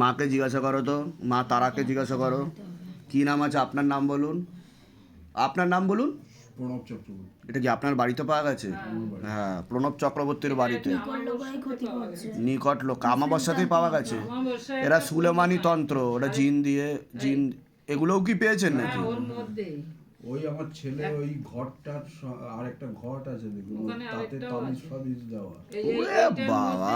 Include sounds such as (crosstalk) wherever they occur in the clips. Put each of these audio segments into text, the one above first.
মাকে জিজ্ঞাসা করো তো মা তারাকে জিজ্ঞাসা করো। কি নাম আছে? আপনার নাম বলুন। আপনার নাম বলুন? প্রণব চক্রবর্তী। এটা কি আপনার বাড়িতে পাওয়া গেছে? হ্যাঁ প্রণব চক্রবর্তীর বাড়িতে। নিকট লোক আমাবস্যাতেই পাওয়া গেছে। এরা সুলেমানি তন্ত্র ওটা জিন দিয়ে জিন এগুলোও কি পেয়েছেন নাকি? মধ্যেই। ওই আমার ছেলে ওই ঘরটার স- আরেকটা ঘট আছে দেখুন তাতে তাবিজ ফাবিজ দেওয়া। বাবা।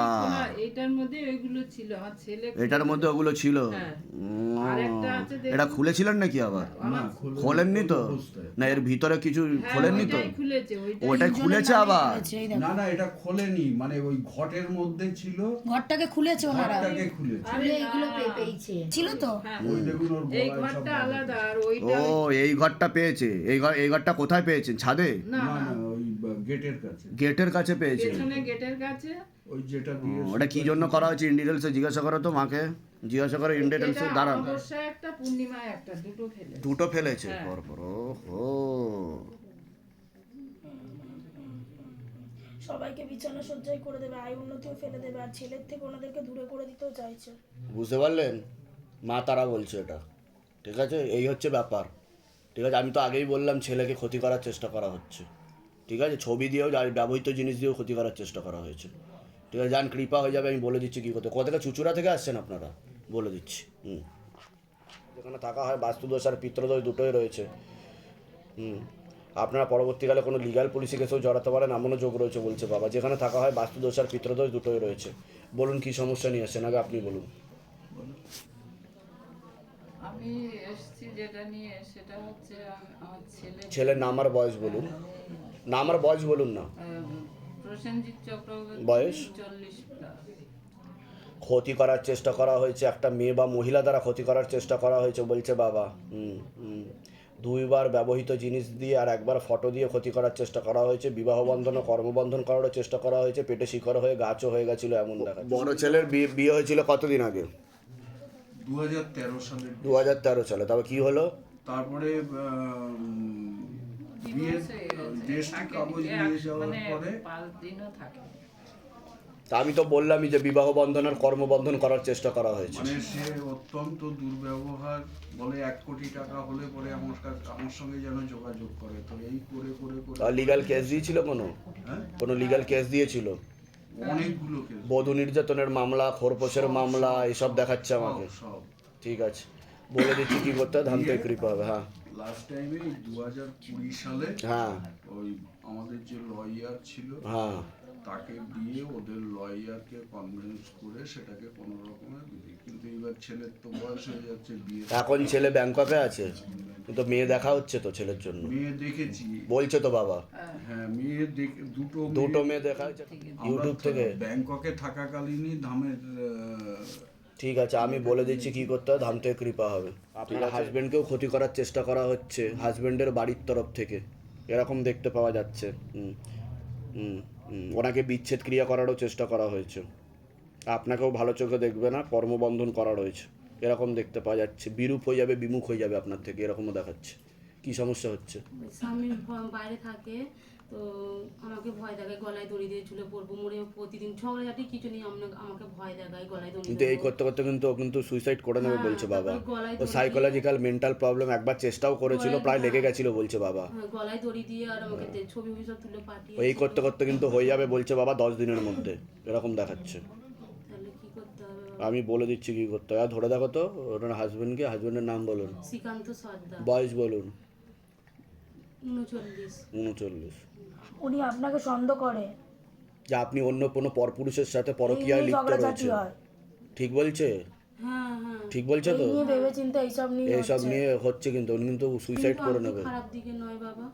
এইটার মধ্যে ওইগুলো ছিল আমার ছেলে এটার মধ্যে ওগুলো ছিল? হ্যাঁ। এটা খুলেছিলেন নাকি আবার? না খোলেননি তো? না এর ভিতরে কিছু হ্যাঁ, খোলেননি তো? ওটাই খুলেছে আবার। না না এটা খোলেনি মানে ওই ঘটের মধ্যে ছিল। ঘরটাকে খুলেছে ওনারা? ঘরটাকে খুলেছে। আরে এগুলো পেয়েছে। ছিল তো? হ্যাঁ, ওই দেখুন ওর এই ঘরটা আলাদা আর ও এই ঘরটা পেয়েছে? এই ঘর এই ঘরটা কোথায় পেয়েছেন? ছাদে? না না ওই গেটের কাছে। গেটের কাছে পেয়েছে পেছনে গেটের কাছে। ওই যেটা দিয়ে ওটা কি জন্য করা হয়েছে? ইন ডিটেলসে জিজ্ঞাসা করো তো মাকে। জিজ্ঞাসা করো ইন ডিটেলসে এটা দাঁড়ান। একটা পূর্ণিমায় একটা দুটো ফেলে দুটো ফেলেছে? হ্যাঁ। পরপর ও সবাইকে বিছানা সজ্জাই করে দেবে আয় উন্নতিও ফেলে দেবে আর ছেলের থেকে ওনাদেরকে দূরে করে দিতেও চাইছে। বুঝতে পারলেন? মা তারা বলছে এটা। ঠিক আছে? এই হচ্ছে ব্যাপার। ঠিক আছে, আমি তো আগেই বললাম ছেলেকে ক্ষতি করার চেষ্টা করা হচ্ছে। ঠিক আছে, ছবি দিয়েও ব্যবহৃত জিনিস দিয়েও ক্ষতি করার চেষ্টা করা হয়েছে। ঠিক আছে যান কৃপা হয়ে যাবে, আমি বলে দিচ্ছি কী করতে। কোথা থেকে? চুচুড়া থেকে আসছেন আপনারা? বলে দিচ্ছি। হুম। যেখানে থাকা হয়, বাস্তুদোষ আর পিত্রদোষ দুটোই রয়েছে। হুম। আপনারা পরবর্তীকালে কোনো লিগাল পুলিশে কেসেও জড়াতে পারেন, এমনও যোগ রয়েছে বলছে বাবা। যেখানে থাকা হয়, বাস্তুদোষ আর পিত্রদোষ দুটোই রয়েছে। বলুন কী সমস্যা নিয়ে আসছেন? আগে আপনি বলুন। আমি এসেছি যেটা নিয়ে সেটা হচ্ছে আমার ছেলে। ছেলের নাম আর বয়স বলুন। নাম আর বয়স বলুন না। প্রসেনজিৎ চক্রবর্তী বয়স? চল্লিশ ক্ষতি করার চেষ্টা করা হয়েছে। একটা মেয়ে বা মহিলা দ্বারা ক্ষতি করার চেষ্টা করা হয়েছে বলছে বাবা। হুম হুম। দুইবার ব্যবহৃত জিনিস দিয়ে আর একবার ফটো দিয়ে ক্ষতি করার চেষ্টা করা হয়েছে। বিবাহ বন্ধন ও কর্মবন্ধন করারও চেষ্টা করা হয়েছে। পেটে শিকড় হয়ে গাছও হয়ে গেছিল এমন দেখা বড় ছেলের বিয়ে বিয়ে হয়েছিল কতদিন আগে? দু হাজার তেরো সালের দু হাজার তেরো সালে তবে কি হলো? তারপরে আম, বিয়ের কাগজ নিয়ে যাওয়ার মানে পরে তা আমি তো বললামই যে বিবাহ বন্ধন আর কর্মবন্ধন করার চেষ্টা করা হয়েছে। মানে সে অত্যন্ত দুর্ব্যবহার বলে এক কোটি টাকা হলে পরে আমার আমার সঙ্গে যেন যোগাযোগ করে। তো এই করে করে করে লিগাল কেস দিয়েছিল কোনো? হ্যাঁ? কোনো লিগাল কেস দিয়েছিল? অনেকগুলো কেস বধূ নির্যাতনের মামলা খোরপোশের মামলা এসব দেখাচ্ছে আমাকে। সব। ঠিক আছে। বলে দিচ্ছি কি করতে হবে ধান থেকে কৃপা হবে হ্যাঁ। লাস্ট টাইমে দু হাজার কুড়ি সালে হ্যাঁ। ওই আমাদের যে লয়ার ছিল হ্যাঁ। তাকে দিয়ে ওদের লয়ারকে কনভিন্স করে সেটাকে কোনো রকমের কিন্তু এবার ছেলের তো বয়স হয়ে যাচ্ছে বিয়ে এখন ছেলে ব্যাংককে আছে। কিন্তু মেয়ে দেখা হচ্ছে তো ছেলের জন্য। মেয়ে দেখেছি। বলছে তো বাবা। হ্যাঁ মেয়ে দেখে দুটো দুটো মেয়ে দেখা হচ্ছে ইউটিউব থেকে। ব্যাংককে থাকাকালীনই ধামের ঠিক আছে আমি বলে দিচ্ছি কি করতে হয় ধাম থেকে কৃপা হবে। আপনার হাজবেন্ডকেও ক্ষতি করার চেষ্টা করা হচ্ছে হাজবেন্ডের বাড়ির তরফ থেকে। এরকম দেখতে পাওয়া যাচ্ছে। হুম হুম। ওনাকে বিচ্ছেদ ক্রিয়া করারও চেষ্টা করা হয়েছে। আপনাকেও ভালো চোখে দেখবে না, কর্মবন্ধন করা রয়েছে। এরকম দেখতে পাওয়া যাচ্ছে। বিরূপ হয়ে যাবে, বিমুখ হয়ে যাবে আপনার থেকে, এরকমও দেখাচ্ছে। কি সমস্যা হচ্ছে? বাইরে থাকে তো আমাকে ভয় দেখায় গলায় দড়ি দিয়ে ঝুলে পড়ব মরে প্রতিদিন ঝগড়াঝাটি কিছু নেই আমাকে ভয় দেখায় গলায় দড়ি কিন্তু এই করতে করতে কিন্তু কিন্তু সুইসাইড করে নেবে হ্যাঁ, বলছে বাবা। ও সাইকোলজিক্যাল মেন্টাল প্রবলেম একবার চেষ্টাও করেছিল প্রায় লেগে গেছিল বলছে বাবা। হ্যাঁ, গলায় দড়ি দিয়ে আর আমাকে ছবি ছবি সব তুলে পাঠিয়ে এই করতে করতে কিন্তু হয়ে যাবে বলছে বাবা দশ দিনের মধ্যে এরকম দেখাচ্ছে। আমি বলে দিচ্ছি কি করতে হবে। আর ধরে দেখো তো ওনার হাজবেন্ডকে হাজবেন্ডের নাম বলুন। শ্রীকান্ত সর্দার। বয়স বলুন। উনচল্লিশ। উনি আপনাকে সন্দেহ করে। যে আপনি অন্য কোনো পরপুরুষের সাথে পরকীয়ায় লিপ্ত রয়েছে ঠিক বলছে? হ্যাঁ হ্যাঁ। ঠিক বলছে তো? নিয়ে এইসব নিয়ে এইসব হচ্ছে। নিয়ে হচ্ছে কিন্তু উনি কিন্তু সুইসাইড করে নেবে খারাপ দিকে নয় বাবা।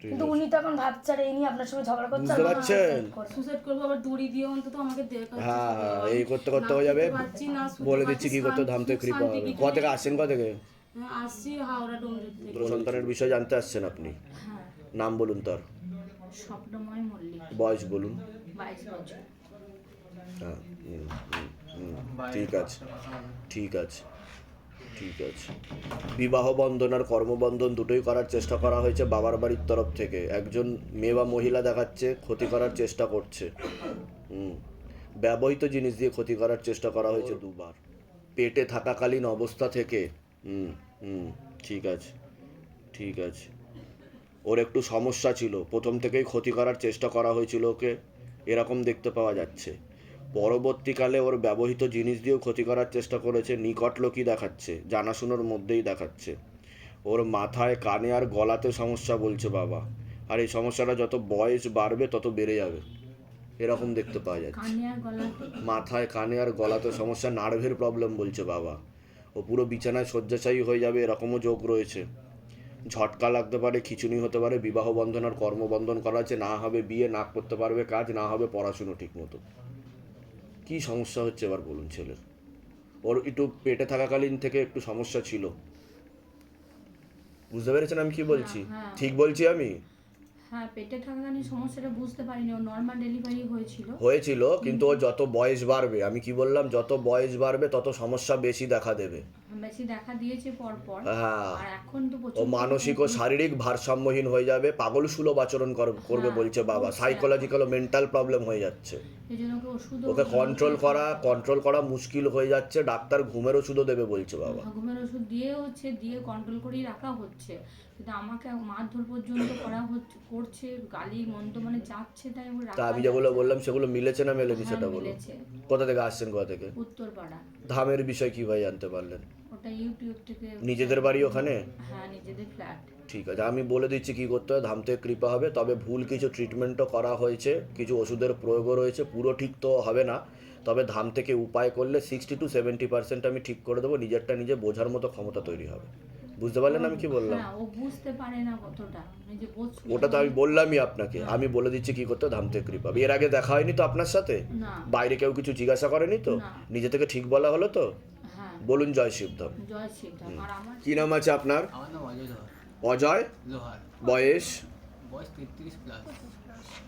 কিন্তু উনি তো ভাবছে এই নিয়ে আপনার সঙ্গে ঝগড়া করছে বুঝতে পারছেন? suicide করব। আবার দড়ি দিয়ে অন্তত আমাকে দেখা হ্যাঁ হ্যাঁ এই করতে করতে হয়ে যাবে। বলে দিচ্ছি কি করতে ধাম থেকে কৃপা হবে থেকে আসছেন ক থেকে? আসছি হাওড়া ডোমজুর থেকে। সন্তানের বিষয়ে জানতে আসছেন আপনি? হ্যাঁ। নাম বলুন তার। স্বপ্নময় মল্লিক। বয়স বলুন। বাইশ বছর। হ্যাঁ হুম, হুম, হুম, ঠিক আছে ঠিক আছে ঠিক আছে। বিবাহ বন্ধন আর কর্মবন্ধন দুটোই করার চেষ্টা করা হয়েছে বাবার বাড়ির তরফ থেকে। একজন মেয়ে বা মহিলা দেখাচ্ছে ক্ষতি করার চেষ্টা করছে। হুম ব্যবহৃত জিনিস দিয়ে ক্ষতি করার চেষ্টা করা হয়েছে দুবার। পেটে থাকাকালীন অবস্থা থেকে হুম হুম ঠিক আছে ঠিক আছে। ওর একটু সমস্যা ছিল। প্রথম থেকেই ক্ষতি করার চেষ্টা করা হয়েছিল ওকে। এরকম দেখতে পাওয়া যাচ্ছে। পরবর্তীকালে ওর ব্যবহৃত জিনিস দিয়েও ক্ষতি করার চেষ্টা করেছে। নিকট লোকই দেখাচ্ছে জানাশোনার মধ্যেই দেখাচ্ছে। ওর মাথায় কানে আর গলাতে সমস্যা বলছে বাবা। আর এই সমস্যাটা যত বয়স বাড়বে তত বেড়ে যাবে। এরকম দেখতে পাওয়া যাচ্ছে। মাথায় কানে আর গলাতে সমস্যা নার্ভের প্রবলেম বলছে বাবা। ও পুরো বিছানায় শয্যাশায়ী হয়ে যাবে এরকমও যোগ রয়েছে। ঝটকা লাগতে পারে খিচুনি হতে পারে বিবাহ বন্ধন আর কর্মবন্ধন করা আছে না হবে বিয়ে না করতে পারবে কাজ না হবে পড়াশুনো ঠিক মতো কী সমস্যা হচ্ছে এবার বলুন ছেলের? ওর একটু পেটে থাকাকালীন থেকে একটু সমস্যা ছিল। বুঝতে পেরেছেন আমি কি বলছি? হ্যাঁ। ঠিক বলছি আমি? হ্যাঁ পেটে থাকাকালীন সমস্যাটা বুঝতে পারিনি। ও নর্মাল ডেলিভারি হয়েছিল। হয়েছিল কিন্তু ও যত বয়স বাড়বে আমি কি বললাম যত বয়স বাড়বে তত সমস্যা বেশি দেখা দেবে। বেশি দেখা দিয়েছে পর পর হ্যাঁ। আর এখন তো ও মানসিক ও শারীরিক ভারসাম্যহীন হয়ে যাবে পাগল সুলভ আচরণ করবে হ্যাঁ, বলছে বাবা সাইকোলজিক্যাল ও মেন্টাল প্রবলেম হয়ে যাচ্ছে। ওকে কন্ট্রোল করা কন্ট্রোল করা মুশকিল হয়ে যাচ্ছে ডাক্তার ঘুমের ওষুধও দেবে বলছে বাবা। ঘুমের ওষুধ দিয়ে হচ্ছে দিয়ে কন্ট্রোল করেই রাখা হচ্ছে। কিন্তু আমাকে মারধর পর্যন্ত করা হচ্ছে করছে গালি মন্দ মানে যাচ্ছে তাই তা আমি যেগুলো বললাম সেগুলো মিলেছে না মেলেনি হ্যাঁ, সেটা মিলেছে। কোথা থেকে আসছেন কোথা থেকে? উত্তরপাড়া। ধামের বিষয় কীভাবে জানতে পারলেন? ওটা ইউটিউব থেকে নিজেদের বাড়ি ওখানে? হ্যাঁ নিজেদের ফ্ল্যাট ঠিক আছে আমি বলে দিচ্ছি কি করতে হয় ধাম থেকে কৃপা হবে তবে ভুল কিছু ট্রিটমেন্টও করা হয়েছে কিছু ওষুধের প্রয়োগও রয়েছে পুরো ঠিক তো হবে না তবে ধাম থেকে উপায় করলে সিক্সটি টু সেভেন্টি পার্সেন্ট আমি ঠিক করে দেবো নিজেরটা নিজে বোঝার মতো ক্ষমতা তৈরি হবে। বুঝতে পারলেন আমি কি বললাম? হ্যাঁ ও বুঝতে পারে না কতটা ওটা তো আমি বললামই আপনাকে আমি বলে দিচ্ছি কি করতে ধাম থেকে কৃপা এর আগে দেখা হয়নি তো আপনার সাথে? বাইরে কেউ কিছু জিজ্ঞাসা করেনি তো? নিজে থেকে ঠিক বলা হলো তো? বলুন জয় শিবধাম জয় শিবধাম আর আমার কি নাম আছে আপনার? আমার নাম অজয় লোহার। অজয়? লোহার। বয়স? বয়স তেত্রিশ প্লাস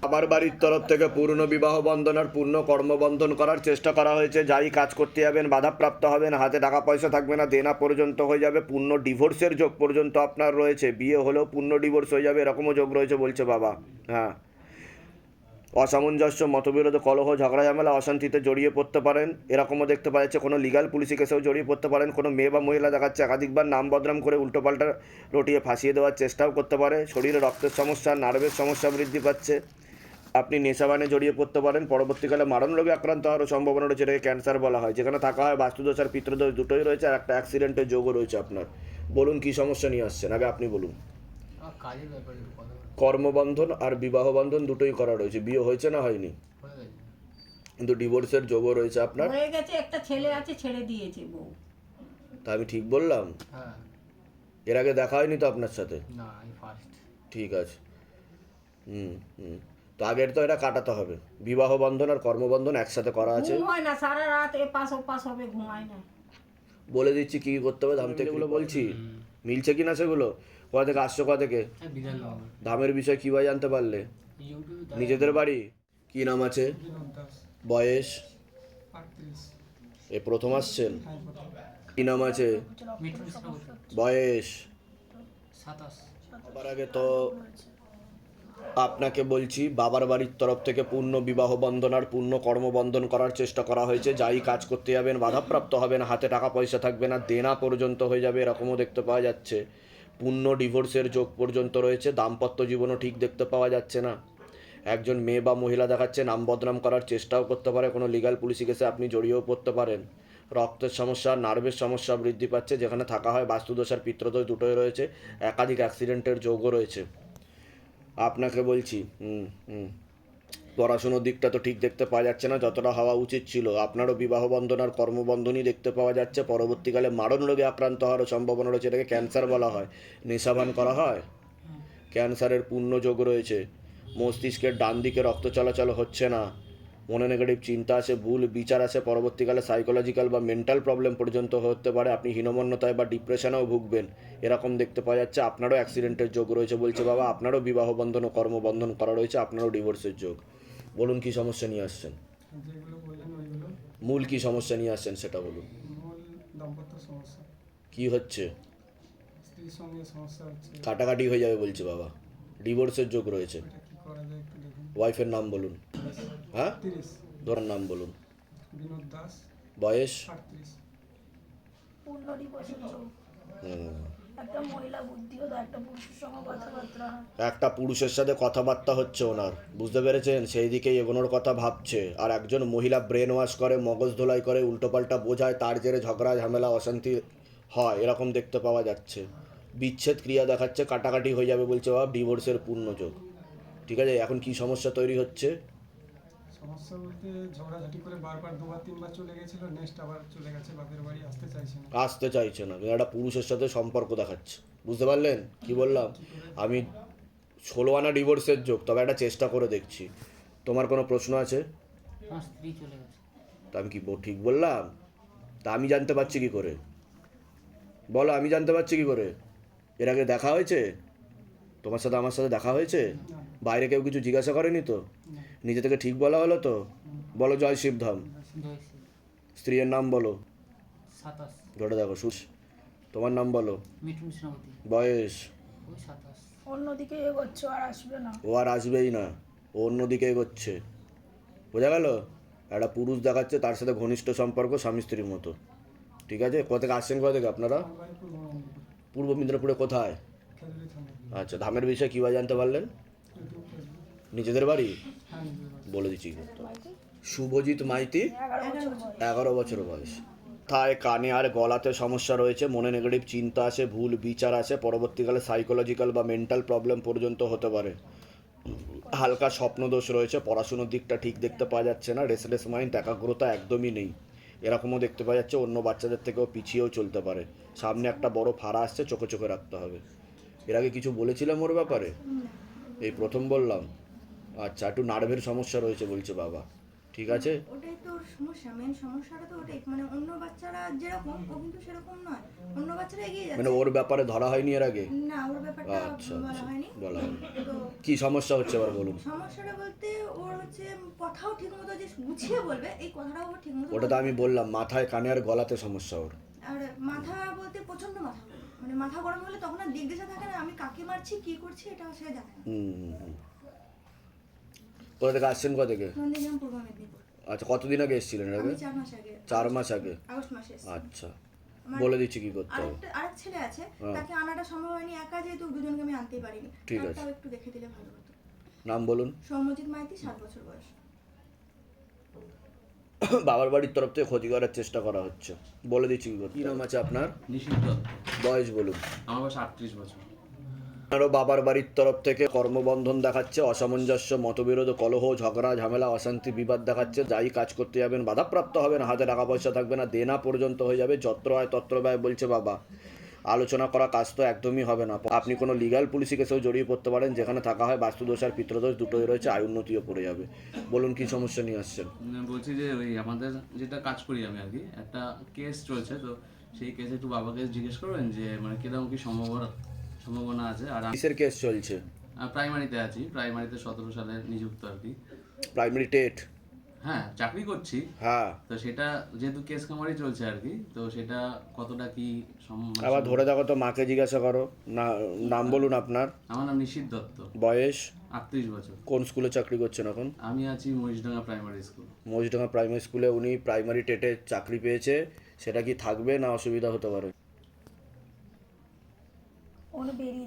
বাবার বাড়ির তরফ থেকে পূর্ণ বিবাহ বন্ধন আর পূর্ণ কর্মবন্ধন করার চেষ্টা করা হয়েছে। যাই কাজ করতে যাবেন বাধাপ্রাপ্ত হবেন হাতে টাকা পয়সা থাকবে না দেনা পর্যন্ত হয়ে যাবে পূর্ণ ডিভোর্সের যোগ পর্যন্ত আপনার রয়েছে। বিয়ে হলেও পূর্ণ ডিভোর্স হয়ে যাবে এরকমও যোগ রয়েছে বলছে বাবা। হ্যাঁ। অসামঞ্জস্য, মতবিরোধ, কলহ, ঝগড়া, ঝামেলা, অশান্তিতে জড়িয়ে পড়তে পারেন। এরকমও দেখতে পাওয়া যাচ্ছে, কোনো লিগাল পুলিশি কেসেও জড়িয়ে পড়তে পারেন। কোনো মেয়ে বা মহিলা দেখাচ্ছে একাধিকবার নাম বদনাম করে উল্টোপাল্টা রটিয়ে ফাঁসিয়ে দেওয়ার চেষ্টাও করতে পারে। শরীরে রক্তের সমস্যা, নার্ভের সমস্যা বৃদ্ধি পাচ্ছে। আপনি নেশাবানে জড়িয়ে পড়তে পারেন। পরবর্তীকালে মারণ রোগে আক্রান্ত হওয়ার সম্ভাবনা রয়েছে, এটাকে ক্যান্সার বলা হয়। যেখানে থাকা হয় বাস্তুদোষ আর পিত্রদোষ দুটোই রয়েছে, আর একটা অ্যাক্সিডেন্টের যোগও রয়েছে আপনার। বলুন কী সমস্যা নিয়ে আসছেন? আগে আপনি বলুন। কর্মবন্ধন আর বিবাহ বন্ধন দুটোই করা রয়েছে। বিয়ে হয়েছে না হয়নি? হয়ে কিন্তু ডিভোর্সের যোগও রয়েছে আপনার? হয়ে গেছে একটা ছেলে আছে ছেড়ে দিয়েছে বউ। তা আমি ঠিক বললাম? হ্যাঁ। এর আগে দেখা হয়নি তো আপনার সাথে? না আমি ফার্স্ট ঠিক আছে। হুম হুম। তো আগের তো এটা কাটাতে হবে। বিবাহ বন্ধন আর কর্মবন্ধন একসাথে করা আছে? ঘুম হয় না সারা রাত এপাশ ওপাশ হবে ঘুমায় না। বলে দিচ্ছি কি কি করতে হবে ধাম থেকে এগুলো বলছি। মিলছে কি না সেগুলো? কোথা থেকে আসছো কোথা থেকে? হ্যাঁ ধামের বিষয় কীভাবে জানতে পারলে? নিজেদের বাড়ি? কি নাম আছে? বয়স? এ প্রথম আসছেন? কি নাম আছে? বয়স? সবার আগে তো আপনাকে বলছি বাবার বাড়ির তরফ থেকে পূর্ণ বিবাহ বন্ধন আর পূর্ণ কর্মবন্ধন করার চেষ্টা করা হয়েছে। যাই কাজ করতে যাবেন বাধাপ্রাপ্ত হবেন হাতে টাকা পয়সা থাকবে না দেনা পর্যন্ত হয়ে যাবে এরকমও দেখতে পাওয়া যাচ্ছে। পূর্ণ ডিভোর্সের যোগ পর্যন্ত রয়েছে, দাম্পত্য জীবনও ঠিক দেখতে পাওয়া যাচ্ছে না। একজন মেয়ে বা মহিলা দেখাচ্ছে নাম বদনাম করার চেষ্টাও করতে পারে, কোনো লিগাল পুলিশি কেসে আপনি জড়িয়েও পড়তে পারেন। রক্তের সমস্যা নার্ভের সমস্যা বৃদ্ধি পাচ্ছে, যেখানে থাকা হয় বাস্তুদোষ আর পিত্রদোষ দুটোই রয়েছে, একাধিক অ্যাক্সিডেন্টের যোগও রয়েছে। আপনাকে বলছি, হুম হুম। পড়াশুনোর দিকটা তো ঠিক দেখতে পাওয়া যাচ্ছে না, যতটা হওয়া উচিত ছিল। আপনারও বিবাহ বন্ধন আর কর্মবন্ধনই দেখতে পাওয়া যাচ্ছে। পরবর্তীকালে মারণ রোগে আক্রান্ত হওয়ারও সম্ভাবনা রয়েছে, এটাকে ক্যান্সার বলা হয়। নেশাবান করা হয়? ক্যান্সারের পূর্ণ যোগ রয়েছে। মস্তিষ্কের ডান দিকে রক্ত চলাচল হচ্ছে না। মনে নেগেটিভ চিন্তা আছে ভুল বিচার আছে পরবর্তীকালে সাইকোলজিক্যাল বা মেন্টাল প্রবলেম পর্যন্ত হতে পারে। আপনি হীনমন্যতায় বা ডিপ্রেশনেও ভুগবেন। এরকম দেখতে পাওয়া যাচ্ছে, আপনারও অ্যাক্সিডেন্টের যোগ রয়েছে বলছে বাবা। আপনারও বিবাহ বন্ধন ও কর্মবন্ধন করা রয়েছে, আপনারও ডিভোর্সের যোগ। বলুন কি সমস্যা নিয়ে আসছেন? মূল কি সমস্যা নিয়ে আসছেন সেটা বলুন। কি হচ্ছে? কাটাকাটি হয়ে যাবে বলছে বাবা। ডিভোর্সের যোগ রয়েছে। ওয়াইফের নাম বলুন। হ্যাঁ? ধরার নাম বলুন। বয়স? হুম। একটা মহিলা বুদ্ধিও একটা পুরুষের সঙ্গে কথাবার্তা একটা পুরুষের সাথে কথাবার্তা হচ্ছে ওনার। বুঝতে পেরেছেন? সেই দিকেই এগোনোর কথা ভাবছে। আর একজন মহিলা ব্রেন ওয়াশ করে, মগজ ধোলাই করে, উল্টোপাল্টা বোঝায়, তার জেরে ঝগড়া, ঝামেলা, অশান্তি হয়, এরকম দেখতে পাওয়া যাচ্ছে। বিচ্ছেদ ক্রিয়া দেখাচ্ছে, কাটাকাটি হয়ে যাবে বলছে বাবা ডিভোর্সের পূর্ণযোগ ঠিক আছে? এখন কি সমস্যা তৈরি হচ্ছে? সমস্যা বলতে ঝগড়াঝাটি করে বারবার দুবার তিনবার চলে গেছিল নেক্সট আবার চলে গেছে বাপের বাড়ি আসতে চাইছে না। আসতে চাইছে না একটা পুরুষের সাথে সম্পর্ক দেখাচ্ছে। বুঝতে পারলেন? কি বললাম? আমি ষোলো আনা ডিভোর্সের যোগ তবে একটা চেষ্টা করে দেখছি। তোমার কোনো প্রশ্ন আছে? আমার স্ত্রী চলে গেছে। তা আমি কি ব- ঠিক বললাম? তা আমি জানতে পারছি কি করে? বলো আমি জানতে পারছি কি করে? এর আগে দেখা হয়েছে? তোমার সাথে আমার সাথে দেখা হয়েছে? বাইরে কেউ কিছু জিজ্ঞাসা করেনি তো? নিজে থেকে ঠিক বলা হলো তো? বলো জয় শিবধাম। স্ত্রীর নাম বলো। ধরে দেখো সুস তোমার নাম বলো। বয়স? অন্যদিকে এগোচ্ছ আর আসবে না। ও আর আসবেই না। ও অন্যদিকে এগোচ্ছে। বোঝা গেল? একটা পুরুষ দেখাচ্ছে তার সাথে ঘনিষ্ঠ সম্পর্ক স্বামী স্ত্রীর মতো। ঠিক আছে? কোথা থেকে আসছেন কোথা থেকে আপনারা? পূর্ব মেদিনীপুরে। কোথায়? আচ্ছা ধামের বিষয়ে কীভাবে জানতে পারলেন? নিজেদের বাড়ি? হ্যাঁ। বলে দিচ্ছি কি করতে হবে। শুভজিৎ মাইতি? এগারো বছর বয়স। থায় কানে আর গলাতে সমস্যা রয়েছে মনে নেগেটিভ চিন্তা আছে ভুল বিচার আছে পরবর্তীকালে সাইকোলজিক্যাল বা মেন্টাল প্রবলেম পর্যন্ত হতে পারে। হালকা স্বপ্নদোষ রয়েছে পড়াশুনোর দিকটা ঠিক দেখতে পাওয়া যাচ্ছে না রেসলেস মাইন্ড একাগ্রতা একদমই নেই। এরকমও দেখতে পাওয়া যাচ্ছে অন্য বাচ্চাদের থেকেও পিছিয়েও চলতে পারে। সামনে একটা বড় ফাড়া আসছে চোখে চোখে রাখতে হবে। এর আগে কিছু বলেছিলাম ওর ব্যাপারে? এই প্রথম বললাম। আচ্ছা একটু নার্ভের সমস্যা রয়েছে বলছে বাবা। ঠিক আছে? ওটাই তো সমস্যা মেন সমস্যাটা তো ওটাই। মানে অন্য বাচ্চারা যেরকম ও কিন্তু সেরকম নয়। অন্য বাচ্চারা এগিয়ে মানে ওর ব্যাপারে ধরা হয়নি এর আগে? না ওর ব্যাপারটা আচ্ছা বলা আচ্ছা হয়নি। বলা হয়নি। কি সমস্যা হচ্ছে এবার বলুন? সমস্যাটা বলতে ওর হচ্ছে কথাও ঠিকমতো যে গুছিয়ে বলবে এই কথাটাও ও ঠিকমতো ওটা তো আমি বললাম মাথায় কানে আর গলাতে সমস্যা ওর। আর মাথা বলতে প্রচণ্ড মাথা মানে মাথা গরম হলে তখন আর দিগ্দেশে থাকে না আমি কাকে মারছি কি করছি এটা সে জানে না। কোথা থেকে? আসছেন কোথা থেকে আচ্ছা কতদিন আগে এসেছিলেন আগে চার মাস আগে। চার মাস আগে? আগস্ট মাসে এসেছি। আচ্ছা। বলে দিচ্ছি কি করতে হবে। আরেক ছেলে আছে হ্যাঁ। তাকে আনাটা সম্ভব হয়নি একা যেহেতু দুজনকে আমি আনতেই পারিনি। ঠিক আছে। একটু দেখে দিলে ভালো হতো। নাম বলুন। সৌম্যজিৎ মাইতি সাত বছর বয়স। (coughs) বাবার বাড়ির তরফ থেকে ক্ষতি করার চেষ্টা করা হচ্ছে। বলে দিচ্ছি কি করতে কি নাম আছে আপনার? নিষিদ্ধ বয়স বলুন। আমার বয়স আটত্রিশ বছর। আপনারও বাবার বাড়ির তরফ থেকে কর্মবন্ধন দেখাচ্ছে, অসামঞ্জস্য, মতবিরোধ, কলহ, ঝগড়া, ঝামেলা, অশান্তি, বিবাদ দেখাচ্ছে। যাই কাজ করতে যাবেন, বাধাপ্রাপ্ত হবেন, হাতে টাকা পয়সা থাকবে না, দেনা পর্যন্ত হয়ে যাবে যত্র হয় তত্র ব্যয় বলছে বাবা। আলোচনা করা কাজ তো একদমই হবে না। আপনি কোনো লিগাল পুলিশি কেসেও জড়িয়ে পড়তে পারেন, যেখানে থাকা হয় বাস্তুদোষ আর পিতৃদোষ দুটোই রয়েছে, আয় উন্নতিও পড়ে যাবে। বলুন কি সমস্যা নিয়ে আসছেন? বলছি যে ওই আমাদের যেটা কাজ করি আমি আর কি, একটা কেস চলছে, তো সেই কেসে একটু বাবাকে জিজ্ঞেস করবেন যে মানে কীরকম কি সম্ভাবনা? সম্ভাবনা আছে আর কিসের কেস চলছে? প্রাইমারিতে আছি। প্রাইমারিতে সতেরো সালে নিযুক্ত আর কি। Primary TET? হ্যাঁ চাকরি করছি। হ্যাঁ। তো সেটা যেহেতু কেস কামারি চলছে আর কি তো সেটা কতটা কি মানে আবার ধরে দেখো তো মাকে জিজ্ঞাসা করো। না নাম বলুন আপনার। আমার নাম নিশিত দত্ত। বয়স? আটত্রিশ বছর। কোন স্কুলে চাকরি করছেন এখন? আমি আছি Mahishdanga primary school. Mahishdanga primary স্কুলে উনি প্রাইমারি টেটে চাকরি পেয়েছে। সেটা কি থাকবে না অসুবিধা হতে পারে?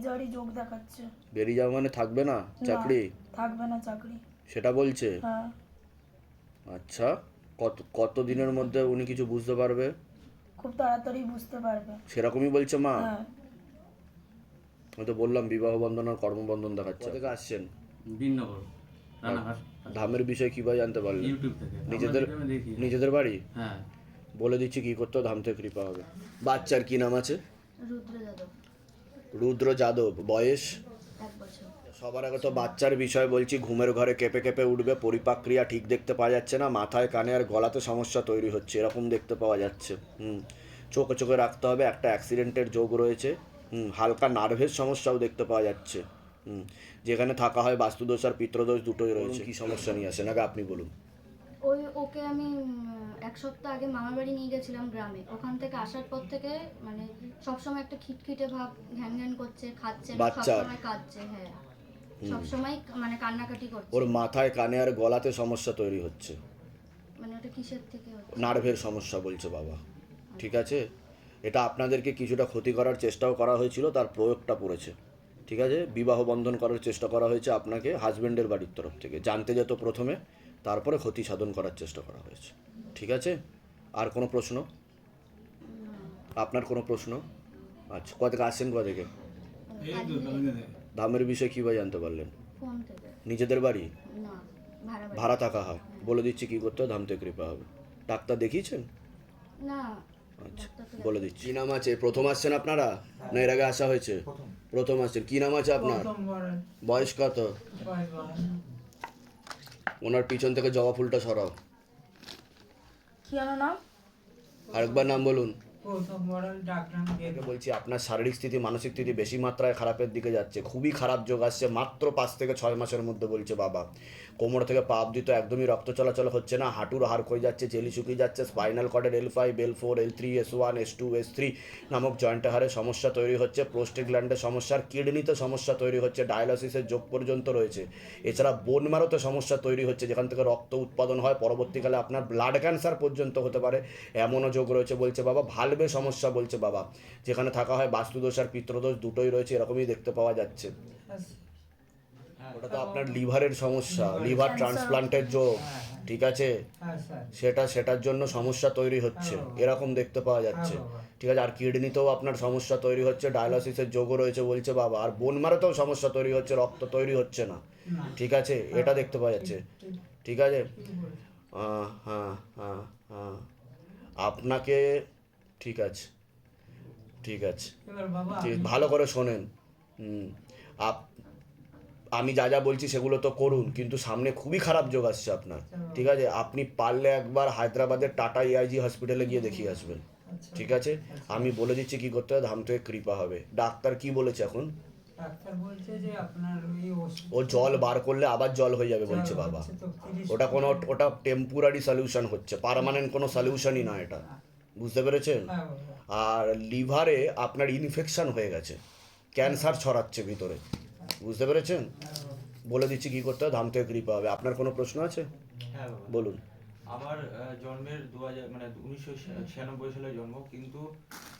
বেরিয়ে যোগ দেখাচ্ছে। বেরিয়ে যাওয়া মানে থাকবে না? চাকরি? থাকবে না চাকরি। সেটা বলছে? হ্যাঁ। আচ্ছা কত কত দিনের মধ্যে উনি কিছু বুঝতে পারবে? খুব তাড়াতাড়ি বুঝতে পারবে। সেরকমই বলছে মা? হ্যাঁ। আমি তো বললাম বিবাহ বন্ধন আর কর্মবন্ধন দেখাচ্ছে। কোথা থেকে আসছেন? বিনগর রানাঘাট। ধামের বিষয়ে কীভাবে জানতে পারলেন ইউটিউব থেকে। নিজেদের নিজেদের বাড়ি? হ্যাঁ। বলে দিচ্ছি কি করতে হবে, ধাম থেকে কৃপা হবে। বাচ্চার কি নাম আছে? রুদ্র যাদব। রুদ্র যাদব বয়স? সবার আগে তো বাচ্চার বিষয় বলছি ঘুমের ঘরে কেঁপে কেঁপে উঠবে পরিপাক্রিয়া ঠিক দেখতে পাওয়া যাচ্ছে না মাথায় কানে আর গলাতে সমস্যা তৈরি হচ্ছে এরকম দেখতে পাওয়া যাচ্ছে। হুম চোখে চোখে রাখতে হবে একটা অ্যাক্সিডেন্টের যোগ রয়েছে হুম হালকা নার্ভের সমস্যাও দেখতে পাওয়া যাচ্ছে। হুম যেখানে থাকা হয় বাস্তুদোষ আর পিত্রদোষ দুটোই রয়েছে। কি সমস্যা নিয়ে আসেন আগে আপনি বলুন। ওই ওকে আমি এক সপ্তাহ আগে মামার বাড়ি নিয়ে গেছিলাম গ্রামে। ওখান থেকে আসার পর থেকে মানে সবসময় একটা খিটখিটে ভাব ঘ্যান ঘ্যান করছে খাচ্ছে না বাচ্চার? সবসময় কাঁদছে হ্যাঁ। সবসময় মানে কান্নাকাটি করছে। ওর মাথায় কানে আর গলাতে সমস্যা তৈরি হচ্ছে। মানে ওটা কিসের থেকে হচ্ছে? নার্ভের সমস্যা বলছে বাবা। ঠিক আছে? এটা আপনাদেরকে কিছুটা ক্ষতি করার চেষ্টাও করা হয়েছিল তার প্রয়োগটা পড়েছে। ঠিক আছে? বিবাহ বন্ধন করার চেষ্টা করা হয়েছে আপনাকে হাজবেন্ডের বাড়ির তরফ থেকে। জানতে যেত প্রথমে। তারপরে ক্ষতি সাধন করার চেষ্টা করা হয়েছে। ঠিক আছে? আর কোনো প্রশ্ন? আপনার কোনো প্রশ্ন? আচ্ছা কত আসছেন কোথা থেকে? দামের বিষয়ে কীভাবে জানতে পারলেন? নিজেদের বাড়ি? ভাড়া থাকা হয়। বলে দিচ্ছি কী করতে ধাম থেকে কৃপা হবে। ডাক্তার দেখিয়েছেন? আচ্ছা বলে দিচ্ছি। কী নাম আছে? প্রথম আসছেন আপনারা? না এর আগে আসা হয়েছে? প্রথম। আসছেন। কী নাম আছে আপনার? বয়স কত? ওনার পিছন থেকে জবা ফুলটা সরাও। কি নাম? আরেকবার নাম বলুন। বলছি, আপনার শারীরিক স্থিতি, মানসিক স্থিতি বেশি মাত্রায় খারাপের দিকে যাচ্ছে। খুবই খারাপ যোগ আসছে, মাত্র পাঁচ থেকে ছয় মাসের মধ্যে বলছে বাবা। কোমর থেকে পা অব্দি একদমই রক্ত চলাচল হচ্ছে না, হাঁটুর হাড় ক্ষয়ে যাচ্ছে জেলি শুকিয়ে যাচ্ছে, spinal কর্ডের L five L four L three S one S two S three নামক জয়েন্ট হারে সমস্যা তৈরি হচ্ছে প্রোস্টেট গ্ল্যান্ডের সমস্যার কিডনিতে সমস্যা তৈরি হচ্ছে ডায়ালিসিসের যোগ পর্যন্ত রয়েছে। এছাড়া বোন মারোতে সমস্যা তৈরি হচ্ছে, যেখান থেকে রক্ত উৎপাদন হয়, পরবর্তীকালে আপনার ব্লাড ক্যান্সার পর্যন্ত হতে পারে। এমনও যোগ রয়েছে, বলছে বাবা ভালবে সমস্যা বলছে বাবা। যেখানে থাকা হয় বাস্তুদোষ আর পিত্রদোষ দুটোই রয়েছে এরকমই দেখতে পাওয়া যাচ্ছে। ওটা তো আপনার লিভারের সমস্যা লিভার ট্রান্সপ্লান্টের যোগ ঠিক আছে? সেটা সেটার জন্য সমস্যা তৈরি হচ্ছে। এরকম দেখতে পাওয়া যাচ্ছে। ঠিক আছে? আর কিডনিতেও আপনার সমস্যা তৈরি হচ্ছে ডায়ালিসিসের যোগও রয়েছে বলছে বাবা। আর বোন মারাতেও সমস্যা তৈরি হচ্ছে রক্ত তৈরি হচ্ছে না। ঠিক আছে? এটা দেখতে পাওয়া যাচ্ছে। ঠিক আছে? হ্যাঁ হ্যাঁ হ্যাঁ। আপনাকে ঠিক আছে। ঠিক আছে। ভালো করে শোনেন। হুম আপ আমি যা যা বলছি সেগুলো তো করুন কিন্তু সামনে খুবই খারাপ যোগ আসছে আপনার। ঠিক আছে আপনি পারলে একবার হায়দ্রাবাদের টাটা এআইজি হসপিটালে গিয়ে দেখিয়ে আসবেন। ঠিক আছে? আমি বলে দিচ্ছি কি করতে হবে ধাম থেকে কৃপা হবে। ডাক্তার কি বলেছে এখন? ও জল বার করলে আবার জল হয়ে যাবে বলছে বাবা। ওটা কোনো ওটা টেম্পোরারি সলিউশন হচ্ছে পার্মানেন্ট কোনো সলিউশনই না এটা। বুঝতে পেরেছেন? হ্যাঁ আর লিভারে আপনার ইনফেকশন হয়ে গেছে। ক্যান্সার ছড়াচ্ছে ভিতরে। বুঝতে পেরেছেন? বলে দিচ্ছি কি করতে হবে? ধাম থেকে কৃপা হবে। আপনার কোনো প্রশ্ন আছে? হ্যাঁ বলুন। আমার জন্মের দু হাজার মানে উনিশশো ছিয়ানব্বই সালে জন্ম কিন্তু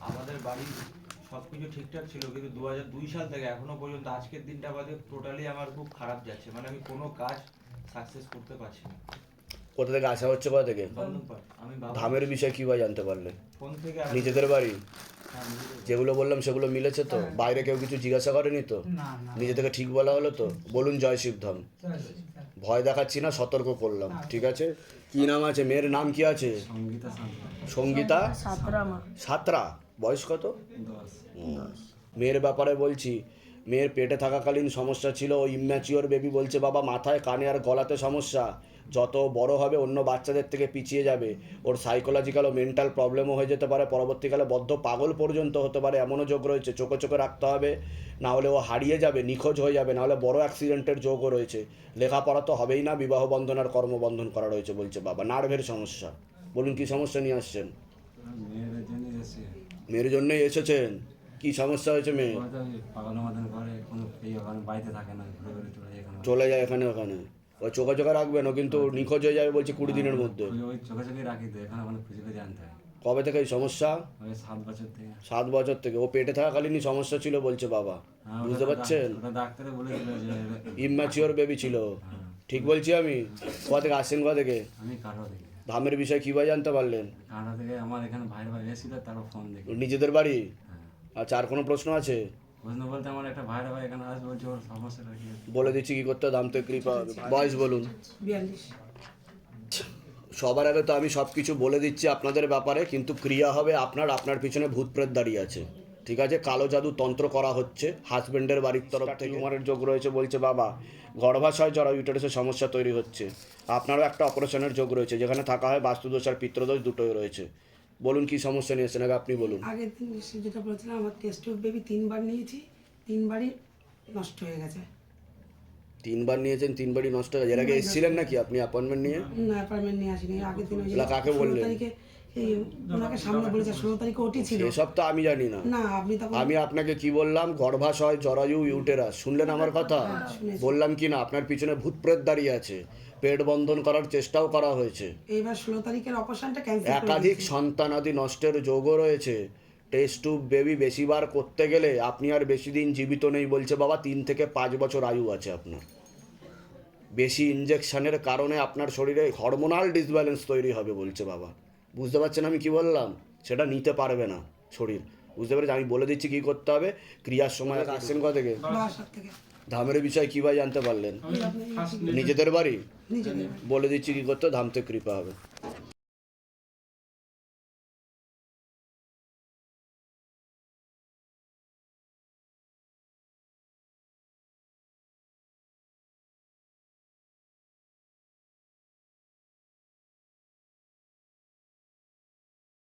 আমাদের বাড়ি সব কিছু ঠিকঠাক ছিল কিন্তু দু হাজার দুই সাল থেকে এখনও পর্যন্ত আজকের দিনটা বাদে টোটালি আমার খুব খারাপ যাচ্ছে। মানে আমি কোনো কাজ সাকসেস করতে পারছি না। কোথা থেকে আসা হচ্ছে কোথা থেকে? দমদমপাড়। আমি বাবা ধামের বিষয়ে কীভাবে জানতে পারলে ফোন থেকে আমি- নিজেদের বাড়ি? যেগুলো বললাম সেগুলো মিলেছে তো? বাইরে কেউ কিছু জিজ্ঞাসা করেনি তো? না না নিজে থেকে ঠিক বলা হলো তো? বলুন জয় শিবধাম। ভয় দেখাচ্ছি না সতর্ক করলাম ঠিক আছে? কি নাম আছে? মেয়ের নাম কি আছে? সঙ্গীতা সাতরা। বয়স কত? মেয়ের ব্যাপারে বলছি মেয়ের পেটে থাকাকালীন সমস্যা ছিল ও ইম্যাচিওর বেবি বলছে বাবা মাথায় কানে আর গলাতে সমস্যা। যত বড় হবে অন্য বাচ্চাদের থেকে পিছিয়ে যাবে। ওর সাইকোলজিক্যাল ও মেন্টাল প্রবলেমও হয়ে যেতে পারে। পরবর্তীকালে বদ্ধ পাগল পর্যন্ত হতে পারে। এমনও যোগ রয়েছে। চোখে চোখে রাখতে হবে। না হলে ও হারিয়ে যাবে নিখোঁজ হয়ে যাবে। না হলে বড় অ্যাক্সিডেন্টের যোগও রয়েছে। লেখাপড়া তো হবেই না। বিবাহ বন্ধন আর কর্মবন্ধন করা রয়েছে বলছে বাবা। নার্ভের সমস্যা। বলুন কি সমস্যা নিয়ে আসছেন? মেয়ের জন্যই এসেছেন? কি সমস্যা হয়েছে মেয়ে চলে যায় এখানে ওখানে। ওই চোখে চোখে রাখবেন ও কিন্তু নিখোঁজ হয়ে যাবে বলছে কুড়ি দিনের মধ্যে। খুঁজে ওই চোখে চোখে রাখি তো এখানে ওখানে খুঁজে খুঁজে হয়। কবে থেকে এই সমস্যা? সাত বছর থেকে। সাত বছর থেকে। ও পেটে থাকাকালীনই সমস্যা ছিল বলছে বাবা। হ্যাঁ, বুঝতে পারছেন? ইম্যাচিওর বেবি ছিল। ঠিক বলছি আমি? কোথা থেকে আসছেন কোথা থেকে? আমি থেকে। ধামের বিষয়ে কীভাবে জানতে পারলেন? থেকে আমার এখানে ভাইয়ের ভাই এসেছিল তারপর ফোন দেখি। নিজেদের বাড়ি? হ্যাঁ। আচ্ছা আর কোনো প্রশ্ন আছে? প্রশ্ন বলতে আমার একটা ভাইয়ের ভাই এখানে আসবে বলছে ওর সমস্যাটা কি? বলে দিচ্ছি কি করতে হবে, ধাম থেকে কৃপা হবে। বয়স বলুন। সবার আগে তো আমি সব কিছু বলে দিচ্ছি আপনাদের ব্যাপারে কিন্তু ক্রিয়া হবে আপনার আপনার পিছনে ভূত প্রেত দাঁড়িয়ে আছে। ঠিক আছে? কালো জাদু তন্ত্র করা হচ্ছে হাজবেন্ডের বাড়ির তরফ থেকে। টিউমারের যোগ রয়েছে বলছে বাবা। গর্ভাশয় জরা ইউটারাসের সমস্যা তৈরি হচ্ছে। আপনারও একটা অপারেশনের যোগ রয়েছে যেখানে থাকা হয় বাস্তুদোষ আর পিত্রদোষ দুটোই রয়েছে। বলুন কি সমস্যা নিয়ে এসেছেন আগে আপনি বলুন। আগের দিন যেটা বলেছিলাম আমার টেস্ট বেবি তিনবার নিয়েছি তিনবারই নষ্ট হয়ে গেছে। তিনবার নিয়েছেন তিনবারই নষ্ট হয়ে গেছে। এর আগে এসেছিলেন নাকি আপনি? অ্যাপয়েন্টমেন্ট নিয়ে? না অ্যাপয়েন্টমেন্ট নিয়ে আসিনি। আগের দিন ওই কাকে বললেন? এই ওনাকে সামনে বলেছে ষোলো তারিখে ওটি ছিল। এসব তো আমি জানি না। না আপনি তখন আমি আপনাকে কি বললাম? গর্ভাশয় জরায়ু ইউটেরাস। শুনলেন আমার কথা? বললাম কি না আপনার পিছনে ভূত প্রেত দাঁড়িয়ে আছে। পেট বন্ধন করার চেষ্টাও করা হয়েছে। এইবার ষোলো তারিখের অপারেশনটা ক্যান্সেল করে একাধিক। সন্তানাদি নষ্টের যোগও রয়েছে। টেস্ট টুব বেবি বেশিবার করতে গেলে আপনি আর বেশি দিন জীবিত নেই বলছে বাবা তিন থেকে পাঁচ বছর আয়ু আছে আপনার। বেশি ইঞ্জেকশনের কারণে আপনার শরীরে হরমোনাল ডিসব্যালেন্স তৈরি হবে বলছে বাবা। বুঝতে পারছেন আমি কি বললাম? সেটা নিতে পারবে না শরীর। বুঝতে পেরেছি আমি বলে দিচ্ছি কী করতে হবে। ক্রিয়ার সময় আসছেন কোথা থেকে। ধামের বিষয় কীভাবে জানতে পারলেন? নিজেদের বাড়ি? বলে দিচ্ছি কি করতে ধাম তো কৃপা হবে।